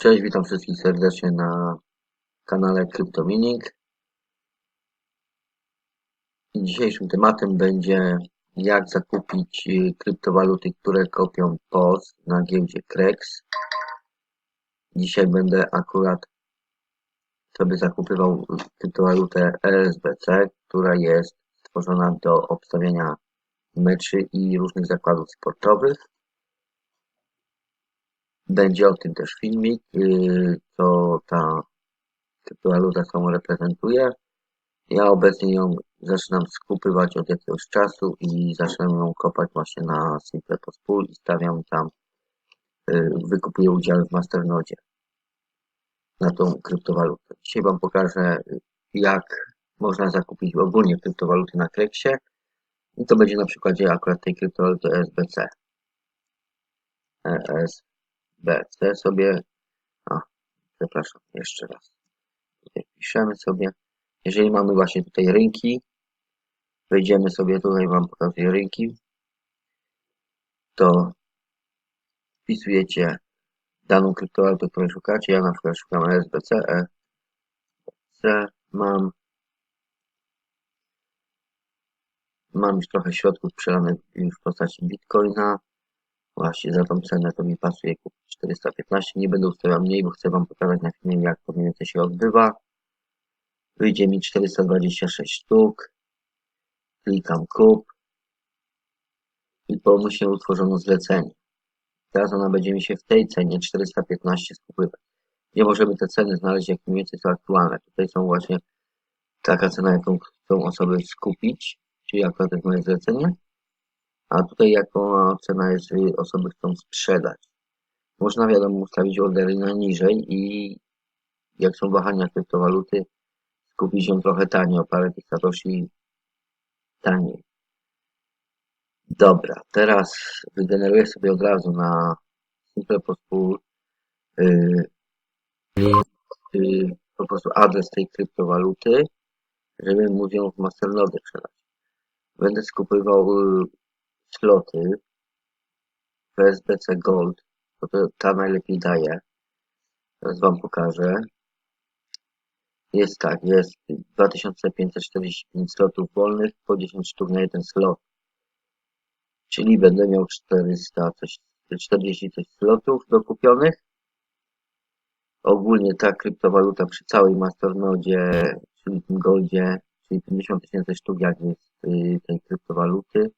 Cześć, witam wszystkich serdecznie na kanale CryptoMining. Dzisiejszym tematem będzie jak zakupić y, kryptowaluty, które kopią POS na giełdzie CREX. Dzisiaj będę akurat sobie zakupywał kryptowalutę ESBC, która jest stworzona do obstawiania meczy i różnych zakładów sportowych. Będzie o tym też filmik, yy, co ta kryptowaluta sobą reprezentuje. Ja obecnie ją zaczynam skupywać od jakiegoś czasu i zaczynam ją kopać właśnie na Simple Pool i stawiam tam, yy, wykupuję udziały w Masternodzie na tą kryptowalutę. Dzisiaj Wam pokażę, jak można zakupić ogólnie kryptowaluty na Krexie i to będzie na przykładzie akurat tej kryptowaluty SBC. ES B. C sobie, a, przepraszam, jeszcze raz. Tutaj piszemy sobie. Jeżeli mamy właśnie tutaj rynki, wejdziemy sobie tutaj, Wam pokazuję rynki, to wpisujecie daną kryptowalutę, której szukacie. Ja na przykład szukam SBC, E, C, mam mam już trochę środków przelanych już w postaci Bitcoina. Właśnie za tą cenę to mi pasuje kupić 415. Nie będę ustawiał mniej, bo chcę Wam pokazać na filmie, jak to mniej się odbywa. Wyjdzie mi 426 sztuk. Klikam kup. I pomyślnie utworzono zlecenie. Teraz ona będzie mi się w tej cenie 415 skupywać. Nie możemy te ceny znaleźć, jak mniej więcej są aktualne. Tutaj są właśnie taka cena, jaką chcą osoby skupić, czyli akurat jest moje zlecenie. A tutaj jaką cena jest, osoby chcą sprzedać. Można wiadomo ustawić ordery na niżej i jak są wahania kryptowaluty, skupić ją trochę taniej, o parę tych satoshi taniej. Dobra, teraz wygeneruję sobie od razu na Simple Pool yy, yy, po prostu adres tej kryptowaluty, żeby móc ją w Masternode przelać. Będę skupywał yy, sloty w SBC Gold, to, to ta najlepiej daje. Teraz Wam pokażę. Jest tak, jest 2545 slotów wolnych, po 10 sztuk na jeden slot. Czyli będę miał 400 coś, 40 coś slotów dokupionych. Ogólnie ta kryptowaluta przy całej masternodzie, czyli tym goldzie, czyli 50 tysięcy sztuk jak jest y, tej kryptowaluty,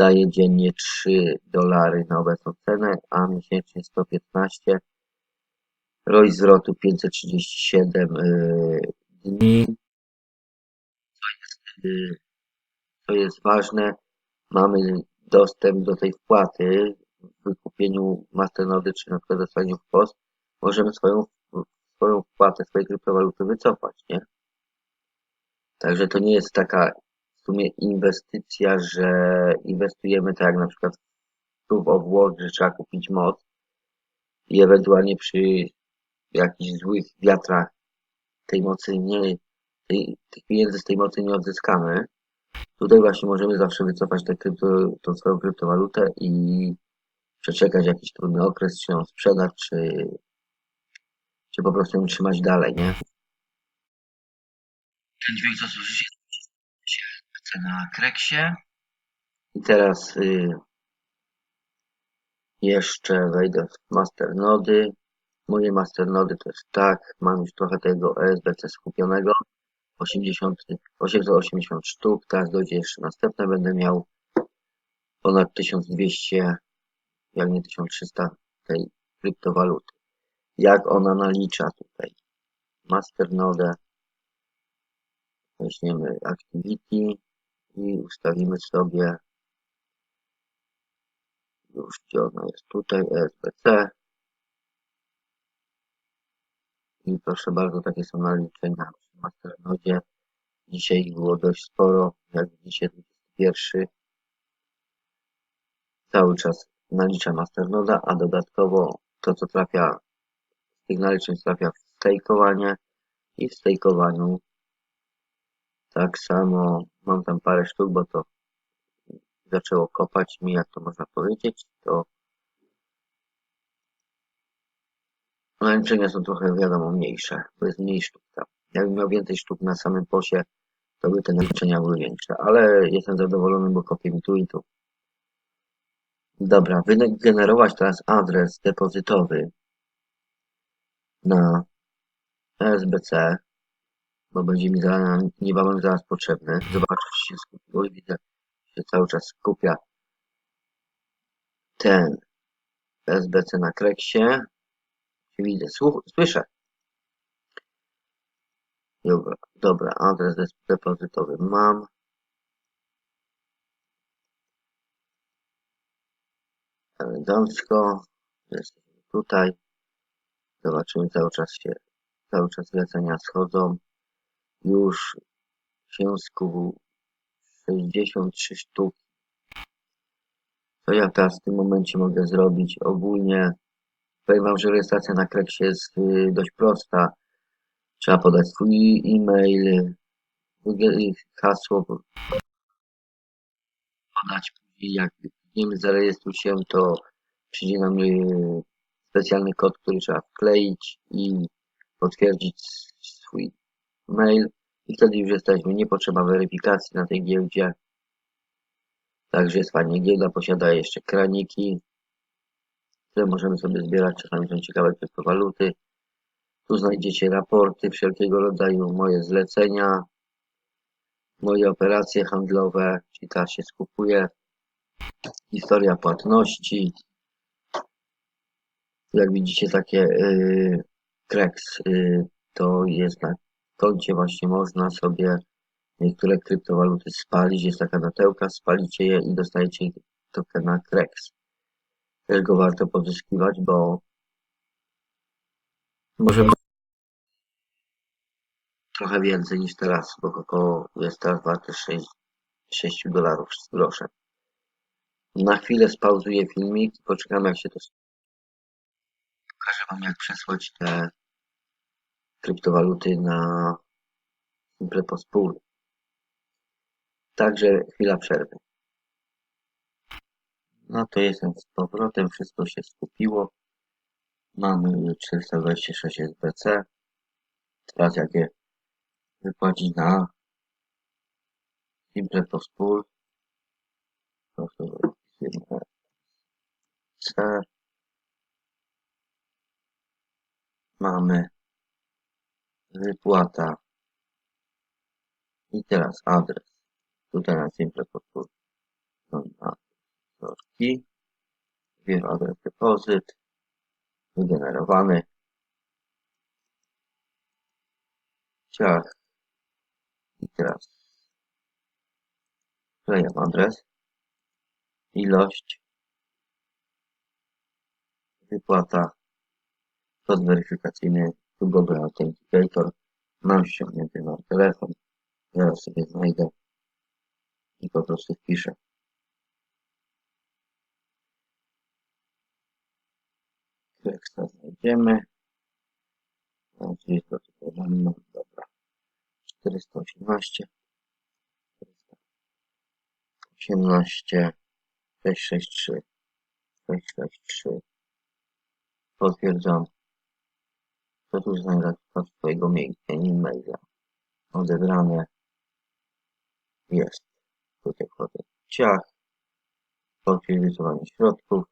daje dziennie 3 dolary na obecną cenę, a miesięcznie 115. Rość zwrotu 537 y, dni. Co jest, y, co jest ważne, mamy dostęp do tej wpłaty w wykupieniu masternody czy na przykład w post. Możemy swoją, swoją wpłatę swojej kryptowaluty wycofać, nie? Także to nie jest taka sumie inwestycja, że inwestujemy tak jak na przykład tu w obłok, że trzeba kupić moc i ewentualnie przy jakichś złych wiatrach tej mocy nie, tej, tych pieniędzy z tej mocy nie odzyskamy. Tutaj właśnie możemy zawsze wycofać tę krypto, tą swoją kryptowalutę i przeczekać jakiś trudny okres, czy ją sprzedać, czy, czy po prostu ją trzymać dalej, nie? Ten dźwięk co słyszycie na Kreksie. I teraz y, jeszcze wejdę w masternody. Moje masternody to jest tak, mam już trochę tego ESBC skupionego. 80, 880 sztuk, teraz dojdzie jeszcze następne, będę miał ponad 1200, jak nie 1300 tej kryptowaluty. Jak ona nalicza tutaj? Masternodę, weźmiemy Activity, i ustawimy sobie już gdzie ona jest. Tutaj ESBC i proszę bardzo takie są naliczenia w Masternodzie. Dzisiaj ich było dość sporo jak widzicie 21 cały czas nalicza Masternoda a dodatkowo to co trafia z tych naliczeń trafia w stejkowanie i w stejkowaniu tak samo mam tam parę sztuk, bo to zaczęło kopać mi, jak to można powiedzieć, to Ograniczenia są trochę, wiadomo, mniejsze, bo jest mniej sztuk tam. Jakbym miał więcej sztuk na samym posie, to by te ograniczenia były większe, ale jestem zadowolony, bo kopię mi tu i tu. Dobra, wygenerować teraz adres depozytowy na SBC, bo będzie mi za, niebawem zaraz potrzebny. Zobaczę, czy się skupiło i widzę, że cały czas skupia ten SBC na kreksie. Widzę, słuch, słyszę. Dobra, dobra, adres depozytowy mam. Elegancko. Jesteśmy tutaj. Zobaczymy, cały czas się, cały czas zlecenia schodzą. Już się skupił 63 sztuki. Co ja teraz w tym momencie mogę zrobić? Ogólnie powiem Wam, że rejestracja na Kreksie jest y, dość prosta. Trzeba podać swój e-mail, hasło, podać jak klikniemy zarejestruj się, to przyjdzie nam y, specjalny kod, który trzeba wkleić i potwierdzić swój mail i wtedy już jesteśmy. Nie potrzeba weryfikacji na tej giełdzie. Także jest fajnie. Giełda posiada jeszcze kraniki, które możemy sobie zbierać. Czasami są ciekawe kryptowaluty. Tu znajdziecie raporty wszelkiego rodzaju, moje zlecenia, moje operacje handlowe, czyli teraz się skupuje, historia płatności. Jak widzicie takie yy, Krex, yy, to jest na koncie właśnie można sobie niektóre kryptowaluty spalić. Jest taka natełka, spalicie je i dostajecie tokena Krex. Też go warto pozyskiwać, bo możemy trochę więcej niż teraz, bo około jest teraz warte 6, 6 dolarów z groszem. Na chwilę spauzuję filmik i poczekamy jak się to Pokażę Wam jak przesłać te kryptowaluty na Simple Pool. Także chwila przerwy. No to jestem z powrotem, wszystko się skupiło. Mamy 426 SBC. Teraz jak je wypłacić na Simple Pool. To C. Mamy wypłata i teraz adres. Tutaj na Simple Pool. Na środki. Wbierz adres depozyt. Wygenerowany. Ciach. I teraz wklejam adres. Ilość. Wypłata. Kod weryfikacyjny. Google Authenticator. Mam ściągnięty na telefon. Zaraz sobie znajdę i po prostu wpiszę. Teksta znajdziemy. Gdzieś to tutaj mamy, no dobra. 418 418 663 663 Potwierdzam. Znajdę od swojego miejsca, e-maila. Odebrane jest. Tutaj wchodzę w ciach. Potwierdzenie środków.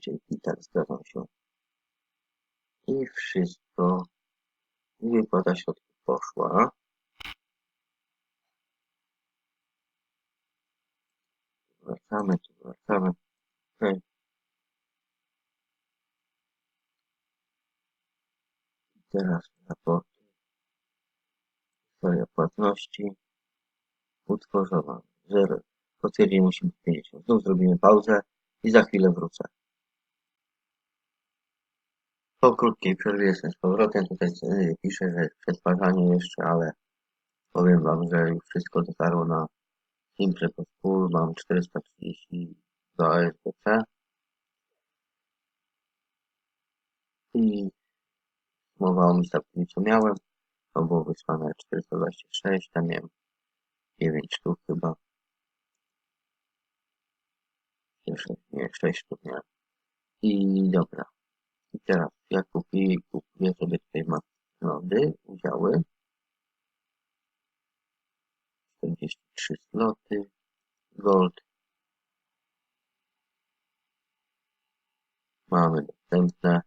Dzięki tak zgadzam się. I wszystko. I wypłata środków poszła. Wracamy. Okay. Teraz raporty. Historia płatności. Utworzona. 0. Potwierdzenie musi być 50. Znów zrobimy pauzę i za chwilę wrócę. Po krótkiej przerwie jestem z powrotem. Tutaj piszę, że przetwarzanie jeszcze, ale powiem Wam, że już wszystko dotarło na Simple Pool. Mam 432 ASBC. I mowa o miejscu, co miałem. To było wysłane 426, tam miałem 9 sztuk chyba. Sześć, nie, sześć sztuk miałem. I dobra. I teraz ja kupię, kupię sobie tutaj lody, udziały. 43 sloty. Gold. Mamy dostępne.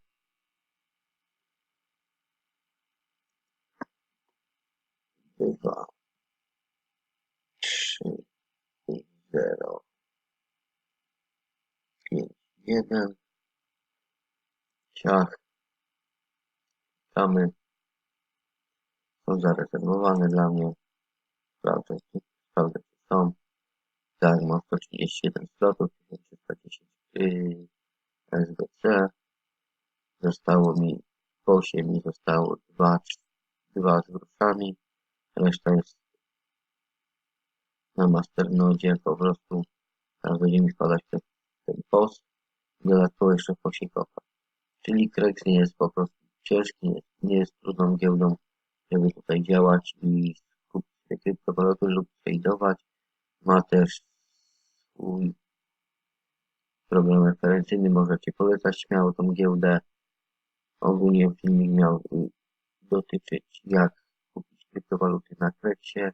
Dwa, trzy, zero, pięć, jeden. Ciach. Tamy są zarezerwowane dla mnie. Sprawdzę, sprawdzę, czy są. Tak, mam 131 slotów, 1310 yy, SBC. Zostało mi 8 i zostało 2, 2 z groszami. Reszta jest na masternodzie po prostu. Teraz będzie mi wpadać ten, ten post. Dodatkowo jeszcze posie kopa. Czyli Krex nie jest po prostu ciężki, nie, nie jest trudną giełdą, żeby tutaj działać i kupić kryptowaluty lub tradeować. Ma też swój program referencyjny, możecie polecać śmiało tą giełdę. Ogólnie filmik miał dotyczyć jak kupić kryptowaluty na Krexie.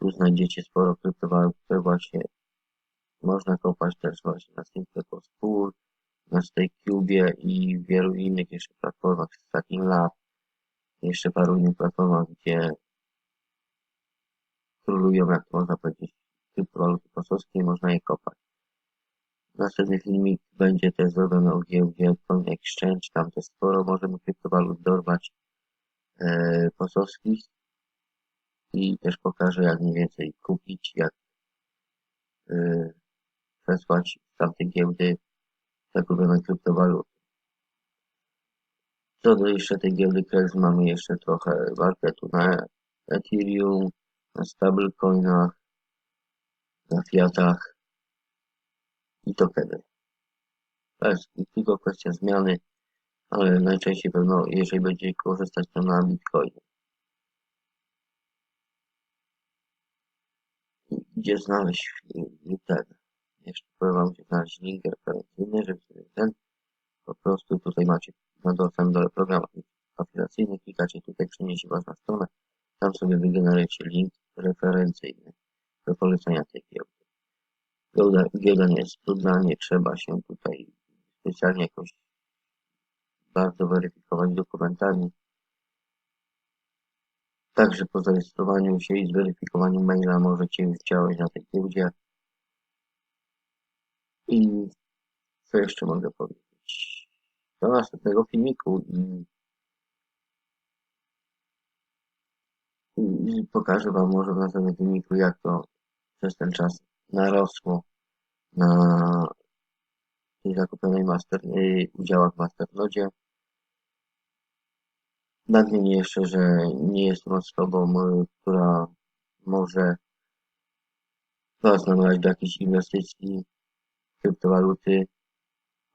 Tu znajdziecie sporo kryptowalut, które właśnie można kopać też właśnie na Simple Pool, na StakeCube i wielu innych jeszcze platformach, Stacking Lab, jeszcze paru innych platformach, gdzie królują, jak można powiedzieć, kryptowaluty kosowskie i można je kopać. Następny filmik będzie też zrobiony o giełdzie Coin Exchange, tam też sporo możemy kryptowalut dorwać e, kosowskich i też pokażę jak mniej więcej kupić, jak e, przesłać z tamtej giełdy zakupione kryptowaluty. Co do jeszcze tej giełdy Krex mamy jeszcze trochę marketu na Ethereum, na stablecoinach, na fiatach i tokeny. To jest tylko kwestia zmiany, ale najczęściej pewno, jeżeli będzie korzystać to na Bitcoinie. Gdzie znaleźć ten? Jeszcze powiem wam, gdzie znaleźć link referencyjny, żeby ten po prostu tutaj macie na dostęp do programu afiliacyjny, klikacie tutaj, przeniesie was na stronę, tam sobie wygenerujecie link referencyjny do polecenia tej nie jest trudna, nie trzeba się tutaj specjalnie jakoś bardzo weryfikować dokumentami. Także po zarejestrowaniu się i zweryfikowaniu maila możecie już działać na tej giełdzie. I co jeszcze mogę powiedzieć? Do następnego filmiku i, i pokażę Wam może w następnym filmiku, jak to przez ten czas narosło na zakupionej master, udziałach w Masternodzie. Nadmienię jeszcze, że nie jestem osobą, która może Was namawiać do jakichś inwestycji w kryptowaluty.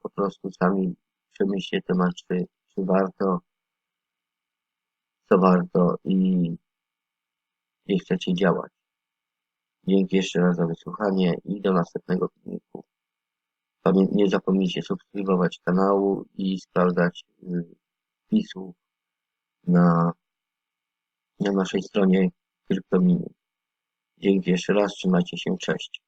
Po prostu sami przemyślcie temat, czy, czy warto, co warto i gdzie chcecie działać. Dzięki jeszcze raz za wysłuchanie i do następnego filmiku. Nie zapomnijcie subskrybować kanału i sprawdzać wpisów na, na naszej stronie CryptoMini. Dzięki jeszcze raz, trzymajcie się, cześć.